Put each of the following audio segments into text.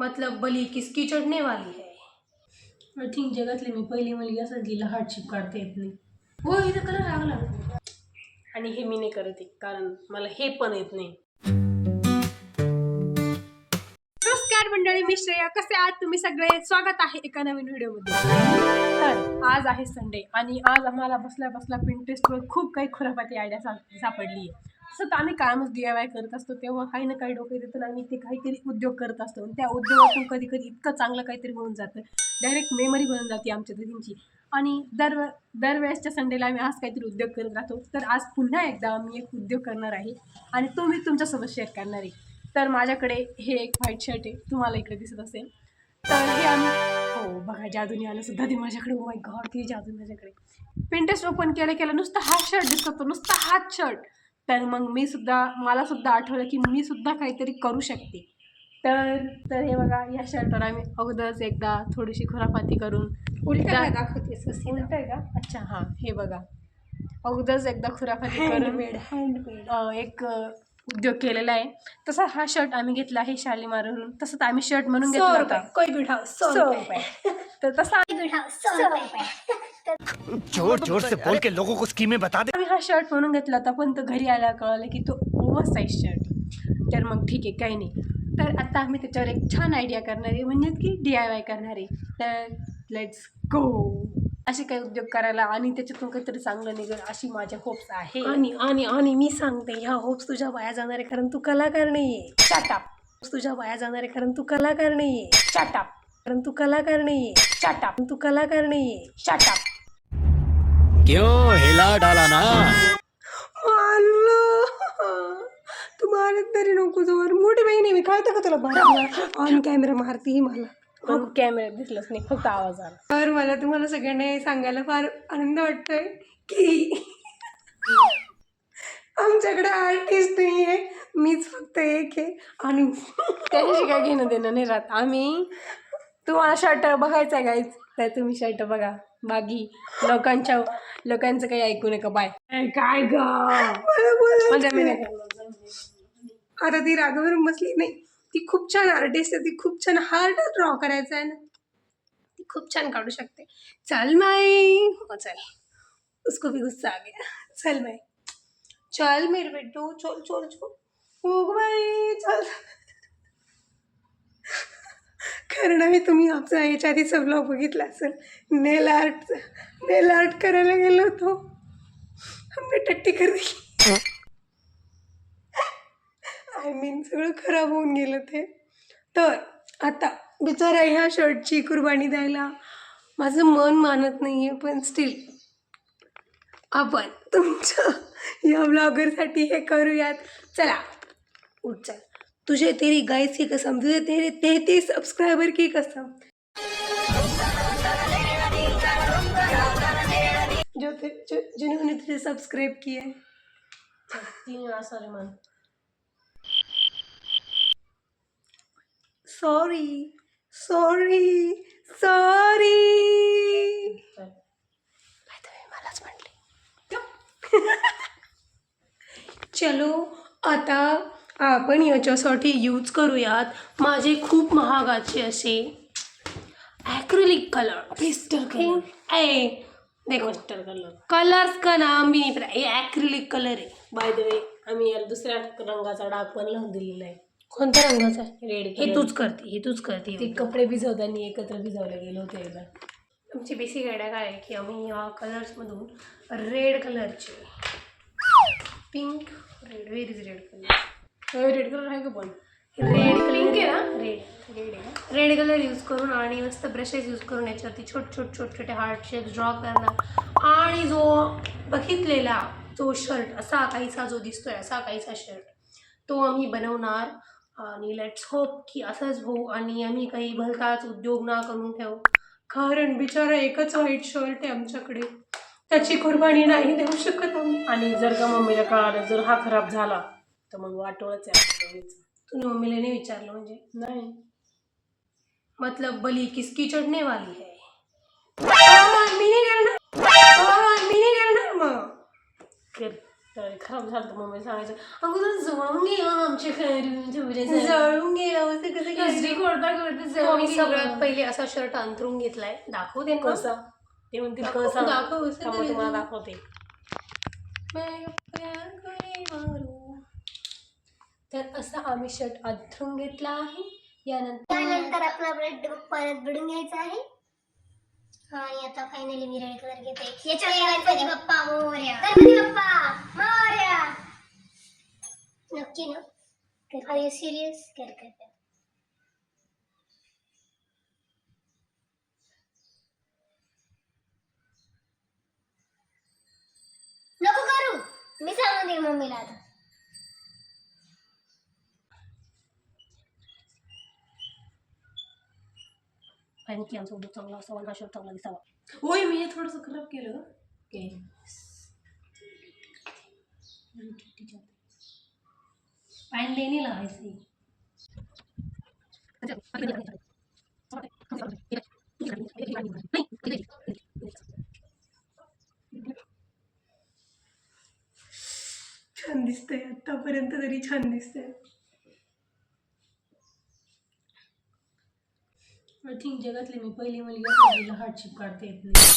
मतलब बली किसकी चढ़ने वाली है। आय थिंक जगातली मी पहिली मुलगी असं जिला हार्डशिप काढता येत नाही हो इथं कलर लागला आणि हे मी नाही करत आहे कारण मला हे पण येत नाही। नमस्कार मंडळी मी श्रेया. कसे आहात तुम्ही सगळे? स्वागत आहे एका नवीन व्हिडिओमध्ये. तर आज आहे संडे आणि आज आम्हाला बसल्या बसल्या पिंटरेस्टवर खूप काही खुराफाती आयडिया सापडली आहे तसं तर आम्ही कायमच डी आय वाय करत असतो. तेव्हा काही ना काही डोक्यात येतं आम्ही ते काहीतरी उद्योग करत असतो. आणि त्या उद्योगातून कधी कधी इतकं चांगलं काहीतरी होऊन जातं. डायरेक्ट मेमरी बनून जाते आमच्या दोघींची. आणि दर दरवेळेसच्या संडेला आम्ही आज काहीतरी उद्योग करत राहतो. तर आज पुन्हा एकदा मी एक उद्योग करणार आहे. आणि तो मी तुमच्यासोबत शेअर करणार आहे. तर माझ्याकडे हे एक व्हाईट शर्ट आहे. तुम्हाला इकडे दिसत असेल. तर हे आम्ही हो बघा जादूने आलं सुद्धा ते माझ्याकडे. माय गॉड ती जादू माझ्याकडे. पिंटेस्ट ओपन केलं केलं नुसतं हा शर्ट दिसत होतो. नुसता हात शर्ट तर मग मी सुद्धा मला सुद्धा आठवलं की मी सुद्धा काहीतरी करू शकते. तर तर हे बघा या शर्टवर आम्ही अगोदरच एकदा थोडीशी खुराफाती करून उलटा दाखवते उलट आहे का अच्छा हां हे बघा. अगोदरच एकदा खुराफाती करून एक उद्योग केलेला आहे. तसा हा शर्ट आम्ही घेतला आहे शालीमारवरून. तसंच आम्ही शर्ट म्हणून घेतला होता. कोई उठाओ सौ रुपये. तर तसा जोर जोर से बोल के लोगों को स्कीमें बता दे। आम्ही हा शर्ट म्हणून घेतला होता पण तो घरी आला कळलं की तो ओव्हर साईज शर्ट तर मग ठीक आहे काही नाही. तर आता आम्ही त्याच्यावर एक छान आयडिया करणार आहे म्हणजे की डी आय वाय करणार आहे. तर लेट्स गो असे काही उद्योग करायला आणि त्याच्यातून काहीतरी चांगलं निघेल अशी माझ्या होप्स आहे. आणि आणि आणि मी सांगते ह्या होप्स तुझ्या वाया जाणार आहे कारण तू कलाकार नाहीये. चाटाप तुझ्या वाया जाणार आहे कारण तू कलाकार नाहीये. चाटाप कारण तू कलाकार नाहीये. चाटाप तू कलाकार नाहीये. चाटाप क्यों हिला डाला ना? मारलं तू मारत तरी नको जोर मोठी बहीण आहे मी कळतं का तुला बारा ऑन कॅमेरा मारती मला. पण कॅमेऱ्यात दिसलंच नाही फक्त आवाज आला. तर मला तुम्हाला सगळ्यांना हे सांगायला फार आनंद वाटतोय की आमच्याकडे आर्टिस्ट नाही आहे मीच फक्त एक आहे. आणि त्याच्याशी काय घेणं देणं नाही राहत. आम्ही तुम्हाला शर्ट बघायचा आहे गाईच तर तुम्ही शर्ट बघा. बाकी लोकांच्या लोकांचं काही ऐकू नका बाय काय ग? मला बोलायचं. आता ती रागावरून बसली नाही. ती खूप छान आर्टिस्ट आहे, ती खूप छान हार्ड ड्रॉ करायचं आहे ना. ती खूप छान काढू शकते. चल माई. हो, चल. उसको भी गुस्सा आ गया. चल माई. चल मेरे बेटू. चल चल चल. हो बाई चल. कारण आम्ही तुम्ही आमचा याच्या आधीचा ब्लॉग बघितला असेल. नेल आर्ट नेल आर्ट करायला गेलो होतो. हमने टट्टी कर दी मीन सगळं खराब होऊन गेलं ते. तर आता बिचारा ह्या शर्टची कुर्बानी द्यायला माझं मन मानत नाही आहे पण स्टील आपण तुमच्या या ब्लॉगरसाठी हे करूयात. चला उठ तुझे तेरी गाईस की कसम तुझे तेरे तेहतीस सबस्क्रायबर की कसम. जो ते जो जिन्होंने तुझे सब्सक्राइब किया. तीन वेळा सॉरी म्हण. सॉरी सॉरी सॉरी चल. मलाच म्हटली. चलो आता आपण याच्यासाठी यूज करूयात माझे खूप महागाचे असे ॲक्रिलिक कलर पेस्टल ए देखो पेस्टल कलर कलर्स का नाम भी नहीं पता ये ॲक्रिलिक कलर आहे. बाय द वे आम्ही याला दुसऱ्या रंगाचा डाग पण लावून दिलेला आहे. कोणत्या रंगाचा आहे? रेड हे तूच करते हे तूच करते. ते कपडे भिजवताना एकत्र भिजवलं गेलो होतं एकदा. आमची बेसिक आयडिया काय आहे की आम्ही या कलर्समधून रेड कलरचे pink red where is red colour red colour आहे का पण? रेड पिंक आहे ना? रेड रेड आहे. रेड कलर यूज करून आणि मस्त ब्रशेस यूज करून याच्यावरती छोट छोट छोट छोटे हार्ट शेप्स ड्रॉ करणार. आणि जो बघितलेला तो शर्ट असा काहीसा जो दिसतोय असा काहीसा शर्ट तो आम्ही बनवणार. आणि लेट्स होप की असंच होऊ आणि आम्ही काही भलताच उद्योग ना करून ठेवू. कारण बिचारा एकच व्हाईट शर्ट आहे आमच्याकडे. त्याची कुर्बानी नाही देऊ शकत आम्ही. आणि जर का मम्मीला कळालं जर हा खराब झाला तर मग वाटोळच आहे. तुम्ही मम्मीला नाही विचारलं म्हणजे? नाही. मतलब बली किसकी चढ़ने वाली है? मी नाही करणार मी नाही करणार मग. तर खराब झालं तर मम्मी सांगायचं अगोदर जळून गेला आमच्या घरी जळून गेला कसरी करता करता मी जळून सगळ्यात गेला. पहिले असा शर्ट अंतरून घेतलाय. दाखवू दे ना कसा? ते म्हणतील कसा दाखव. तुम्हाला दाखवते. मैं. तर असा आम्ही शर्ट अंथरून घेतला आहे. यानंतर त्यानंतर आपला ब्रेड परत बुडून घ्यायचा आहे. आणि आता फायनली मी रेड कलर घेते. गणपती बाप्पा मोर्या. गणपती बाप्पा मोर्या. नक्की ना. आर यू सिरियस कर कर कर. नको करू. मी सांगून देईल मम्मीला आता. आणि की आमचा उद्योग चांगला असावा आणि हा चांगला दिसावा होय मी हे थोडंसं खराब केलं ओके पॅन लेने लावायची छान दिसतंय आतापर्यंत तरी छान दिसतंय. मी मुलगी असेल जिला हार्डशिप काढता येत नाही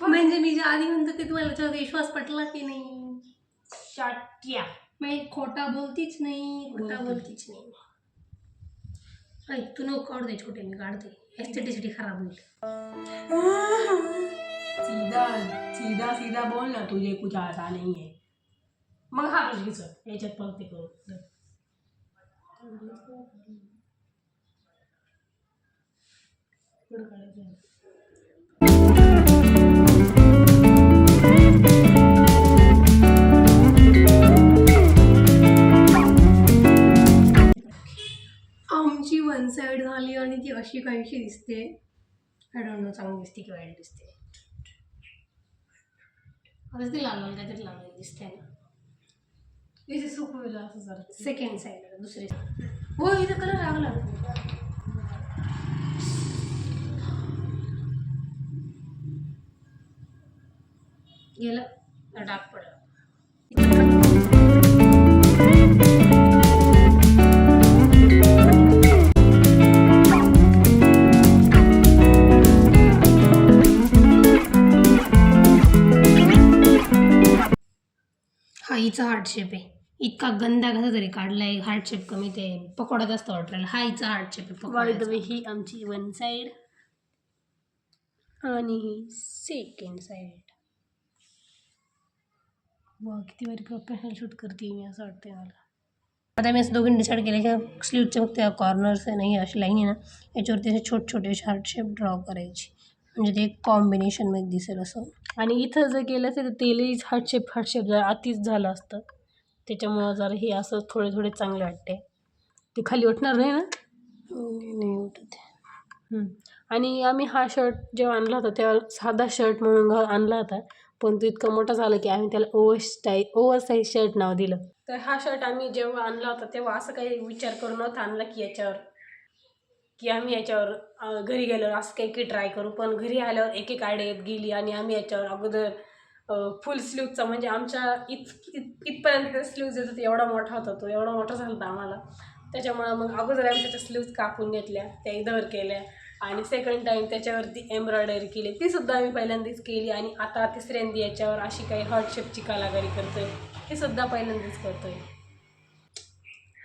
म्हणजे मी जे आधी म्हणतो ते तुम्हाला त्याच्यावर विश्वास पटला की नाही? शाट्या। मी खोटा बोलतीच नाही खोटा बोलते. बोलतीच नाही। ऐ, तू नको काढू दे छोटे मी काढते एस्थेटिसिटी खराब होईल सीधा सीधा सीधा बोल ना तुझे कुछ आता नहीं है। मग हा ब्रश घ्यायचं याच्यात परत ते करू. पुढं काढायचं. आमची वन साईड झाली आणि ती अशी काहीशी दिसते. आय डोंट नो चांगली दिसते की वाईट दिसते. आता ती लाल लाल काहीतरी लाल लाल दिसते ना. इथे सुकवेलं असं जरा. सेकंड साईड दुसरी हो इथे कलर लागला. गेलं. डाग पडला. हा हिचा हार्ट शेप आहे. इतका गंदा कसा तरी काढलाय हार्ट शेप कमी ते पकोडा जास्त वाटला हा हिचा हार्ट शेप आहे ही आमची वन साईड आणि ही सेकंड साईड वा किती बारीक प्रोफेशनल शूट करते मी असं वाटतंय मला. आता मी असं दोघींनी डिसाईड केलं की स्लीवचे फक्त कॉर्नर्स आहे नाही अशी लाईन आहे ना याच्यावरती असे छोटे छोटे हार्ट शेप ड्रॉ करायची. म्हणजे ते एक कॉम्बिनेशनमध्ये दिसेल असं. आणि इथं जर केलं असेल तर तेलही हार्ड शेप झालं आतीच झालं असतं. त्याच्यामुळं जरा हे असं थोडे थोडे चांगले वाटते. ते खाली उठणार नाही ना? नाही उठत. आणि आम्ही हा शर्ट जेव्हा आणला होता तेव्हा साधा शर्ट म्हणून घ- आणला होता. पण तो इतका मोठा झाला की आम्ही त्याला over style over size shirt नाव दिलं. तर हा शर्ट आम्ही जेव्हा आणला होता तेव्हा असं काही विचार करून नव्हता आणला की याच्यावर की आम्ही याच्यावर अं, घरी गेल्यावर असं काही काही ट्राय करू. पण घरी आल्यावर एक एक आयडिया येत गेली आणि आम्ही याच्यावर अगोदर फुल स्लीवचा म्हणजे आमच्या इत इत इथपर्यंत स्लीव्ज येतो एवढा मोठा होता तो एवढा मोठा झाला होता आम्हाला. त्याच्यामुळं मग अगोदर आम्ही त्याच्या स्लीव्ज कापून घेतल्या त्या इधर केल्या आणि सेकंड टाईम त्याच्यावरती एम्ब्रॉयडरी केली. ती सुद्धा आम्ही पहिल्यांदाच केली आणि आता तिसऱ्यांदी याच्यावर अशी काही हॉटशेपची शेपची करतो आहे हे सुद्धा पहिल्यांदाच करतोय.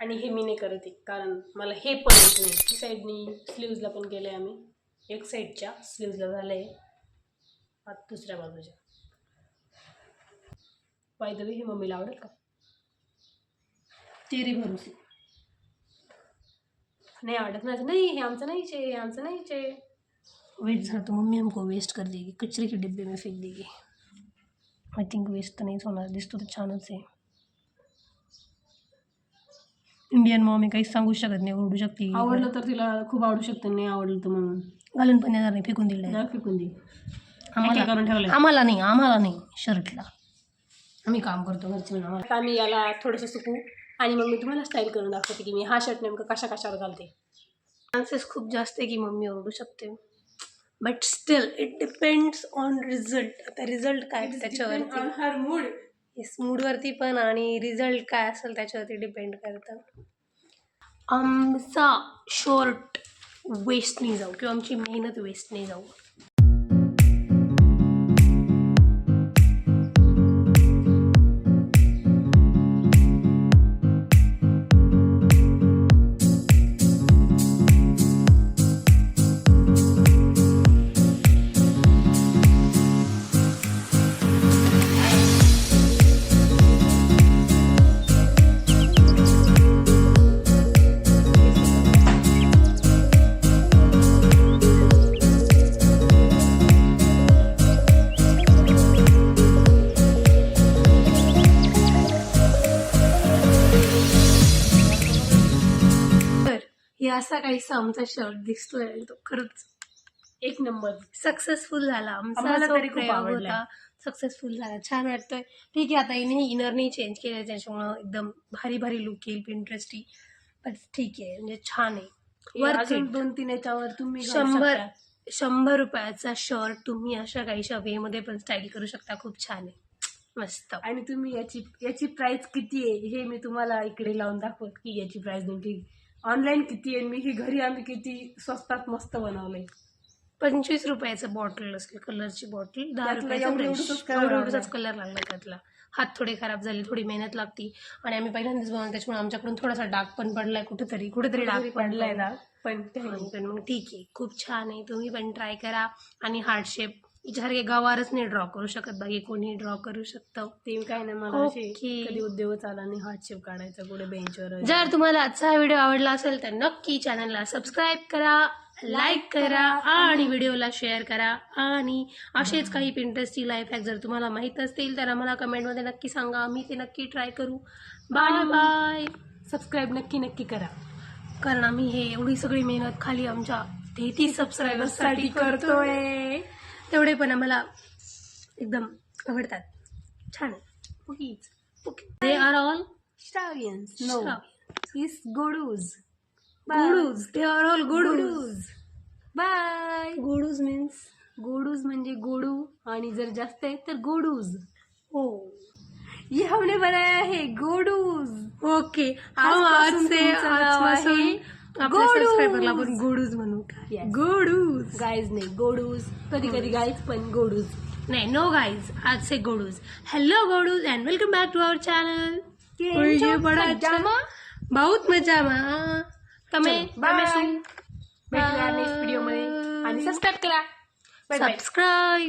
आणि हे मी नाही करत आहे कारण मला हे पण येत नाही. साईडनी स्लीव्जला पण केलं आहे आम्ही. एक साईडच्या स्लीव्जला झालं आहे आता दुसऱ्या बाजूच्या. पाहिजे हे मम्मीला आवडेल का? तेरे भरोसे नाही आवडत माझं. नाही हे आमचं नाहीच आहे हे आमचं नाहीच आहे. वेस्ट झाला तो मम्मी हमको वेस्ट कर देगी. कचरे के डिब्बे में फेंक देगी. आय थिंक वेस्ट तर नाहीच होणार. दिसतो तर छानच आहे. इंडियन मॉम काहीच सांगू शकत नाही ओरडू शकते. आवडलं तर तिला खूप आवडू शकतं नाही आवडलं तर म्हणून. घालून पण येणार नाही फेकून दिलं फेकून दे. आम्हाला करून ठेवलं आम्हाला नाही आम्हाला नाही शर्टला. आम्ही काम करतो घरचे आता आम्ही याला थोडंसं सुकू आणि मग मी तुम्हाला स्टाईल करून दाखवते की मी हा शर्ट नेमकं कशा कशावर घालते. चान्सेस खूप जास्त आहे की मम्मी ओरडू शकते. But still it depends on result आता रिझल्ट काय त्याच्यावरती. हर मूड येस मूडवरती पण आणि रिझल्ट काय असेल त्याच्यावरती डिपेंड करतं. आमचा शॉर्ट वेस्ट नाही जाऊ किंवा आमची मेहनत वेस्ट नाही जाऊ. असा काहीसा आमचा शर्ट दिसतोय तो खरंच एक नंबर. सक्सेसफुल झाला. आमचा आम्हाला जो तरी खूप प्रयोग आवडला. होता. सक्सेसफुल झाला. छान वाटतोय. ठीक आहे आता हिने इनरनी चेंज केलं त्याच्यामुळं एकदम भारी भारी लुक येईल पिंटरेस्टी पण ठीक आहे म्हणजे छान आहे. Worth अजून it. दोन तीन याच्यावर तुम्ही घालू शंभर शकता. शंभर रुपयाचा शर्ट तुम्ही अशा काहीशा वेमध्ये पण स्टाईल करू शकता. खूप छान आहे. मस्त. आणि तुम्ही याची याची प्राइस किती आहे हे मी तुम्हाला इकडे लावून दाखवत की याची प्राइस नेमकी ऑनलाईन किती आहे? मी ही घरी आम्ही किती स्वस्तात मस्त बनवलंय. पंचवीस रुपयाचं बॉटल असेल कलरची बॉटल दहा त्यातलं रुपयाचा एवढं- brush. एवढंसंच color एवढं- लागला. एवढंच कलर लागला त्यातला. हात थोडे खराब झाले थोडी मेहनत लागती. आणि आम्ही पहिल्यांदाच बनवलं त्याच्यामुळे आमच्याकडून थोडासा डाग पण पडलाय कुठेतरी कुठेतरी डाग पडलाय ना पण ते पण पण मग ठीक आहे. खूप छान आहे. तुम्ही पण ट्राय करा. आणि हार्ट शेप हिच्यासारखे गवारच नाही ड्रॉ करू शकत बाकी कोणी ड्रॉ करू शकतं. ते काय नाही मला असे Okay. कधी उद्योग आला आणि हार्ट शेप काढायचा कुठे बेंचवर जर तुम्हाला आजचा व्हिडिओ आवडला असेल तर नक्की चॅनलला सबस्क्राईब करा लाईक करा आणि व्हिडिओला शेअर करा. आणि असेच काही पिंटरेस्टची लाईफ हॅक जर तुम्हाला माहीत असतील तर आम्हाला कमेंटमध्ये नक्की सांगा. आम्ही ते नक्की ट्राय करू. बाय बाय सबस्क्राईब नक्की नक्की करा. कारण आम्ही हे एवढी सगळी मेहनत खाली आमच्या तेहतीस सबस्क्रायबर्ससाठी करतोय. तेवढे पण आम्हाला एकदम आवडतात. छान. Okay they are all Stallions. No. It's Godus. गोडूज दे आर ऑल गोडूज. Bye. गोडूज मीन्स गोडूज म्हणजे गोडू आणि जर जास्त आहे तर गोडूज. हो ये हमने बनाया है गोडूज ओके आज से आपण गोडूज म्हणू. गोडूज गायज नाही गोडूज कधी कधी गायज पण गोडूज नाही नो गाईज आज से गोडूज hello गोडूज and welcome back to channel बहुत मजा मा। तमे व्हिडिओमध्ये. आणि सबस्क्राईब करा. सबस्क्राईब